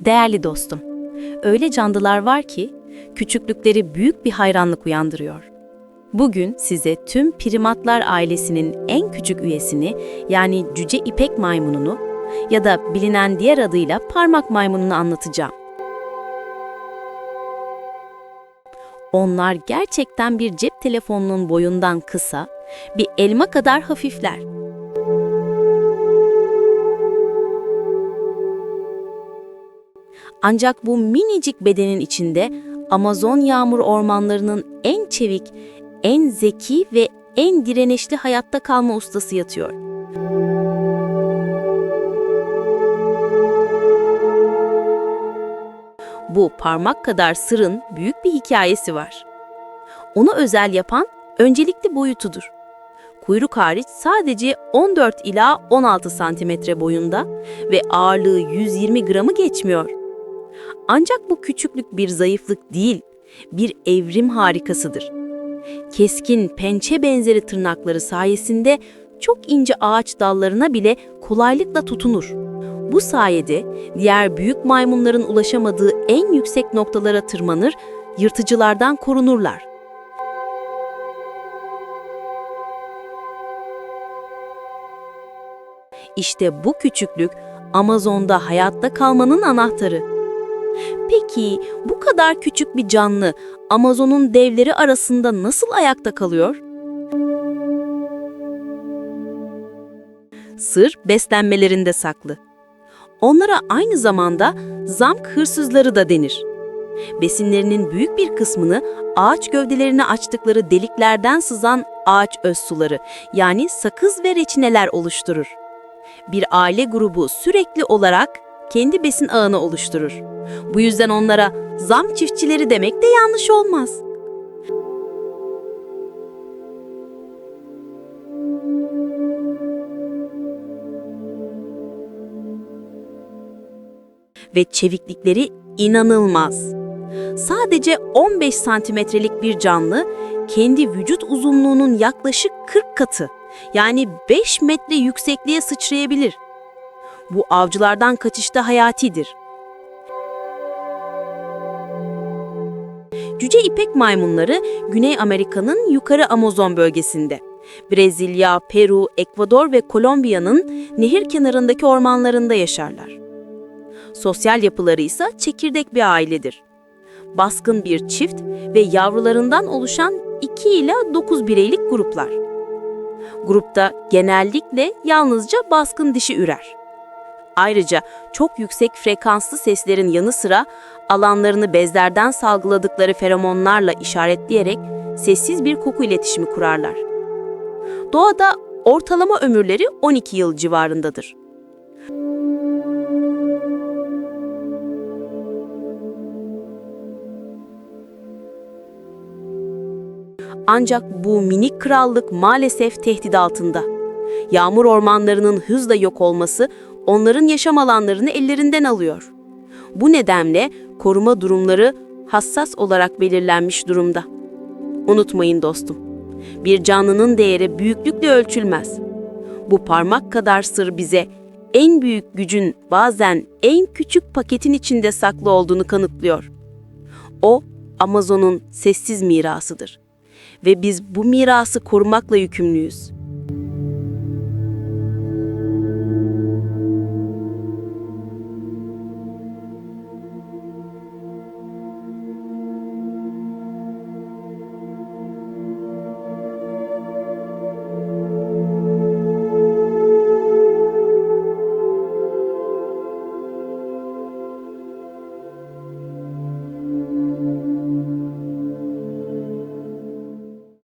Değerli dostum, öyle canlılar var ki küçüklükleri büyük bir hayranlık uyandırıyor. Bugün size tüm primatlar ailesinin en küçük üyesini yani cüce ipek maymununu ya da bilinen diğer adıyla parmak maymununu anlatacağım. Onlar gerçekten bir cep telefonunun boyundan kısa, bir elma kadar hafifler. Ancak bu minicik bedenin içinde Amazon yağmur ormanlarının en çevik, en zeki ve en direnişli hayatta kalma ustası yatıyor. Bu parmak kadar sırın büyük bir hikayesi var. Onu özel yapan öncelikli boyutudur. Kuyruk hariç sadece 14 ila 16 santimetre boyunda ve ağırlığı 120 gramı geçmiyor. Ancak bu küçüklük bir zayıflık değil, bir evrim harikasıdır. Keskin pençe benzeri tırnakları sayesinde çok ince ağaç dallarına bile kolaylıkla tutunur. Bu sayede diğer büyük maymunların ulaşamadığı en yüksek noktalara tırmanır, yırtıcılardan korunurlar. İşte bu küçüklük Amazon'da hayatta kalmanın anahtarı. Peki bu kadar küçük bir canlı Amazon'un devleri arasında nasıl ayakta kalıyor? Sır beslenmelerinde saklı. Onlara aynı zamanda zamk hırsızları da denir. Besinlerinin büyük bir kısmını ağaç gövdelerine açtıkları deliklerden sızan ağaç öz suları yani sakız ve reçineler oluşturur. Bir aile grubu sürekli olarak kendi besin ağını oluşturur. Bu yüzden onlara zam çiftçileri demek de yanlış olmaz. Ve çeviklikleri inanılmaz. Sadece 15 santimetrelik bir canlı kendi vücut uzunluğunun yaklaşık 40 katı yani 5 metre yüksekliğe sıçrayabilir. Bu avcılardan kaçışta hayatidir. Cüce ipek maymunları Güney Amerika'nın yukarı Amazon bölgesinde. Brezilya, Peru, Ekvador ve Kolombiya'nın nehir kenarındaki ormanlarında yaşarlar. Sosyal yapıları ise çekirdek bir ailedir. Baskın bir çift ve yavrularından oluşan 2 ila 9 bireylik gruplar. Grupta genellikle yalnızca baskın dişi ürer. Ayrıca çok yüksek frekanslı seslerin yanı sıra alanlarını bezlerden salgıladıkları feromonlarla işaretleyerek sessiz bir koku iletişimi kurarlar. Doğada ortalama ömürleri 12 yıl civarındadır. Ancak bu minik krallık maalesef tehdit altında. Yağmur ormanlarının hızla yok olması onların yaşam alanlarını ellerinden alıyor. Bu nedenle koruma durumları hassas olarak belirlenmiş durumda. Unutmayın dostum, bir canlının değeri büyüklükle ölçülmez. Bu parmak kadar sır bize en büyük gücün bazen en küçük paketin içinde saklı olduğunu kanıtlıyor. O, Amazon'un sessiz mirasıdır. Ve biz bu mirası korumakla yükümlüyüz.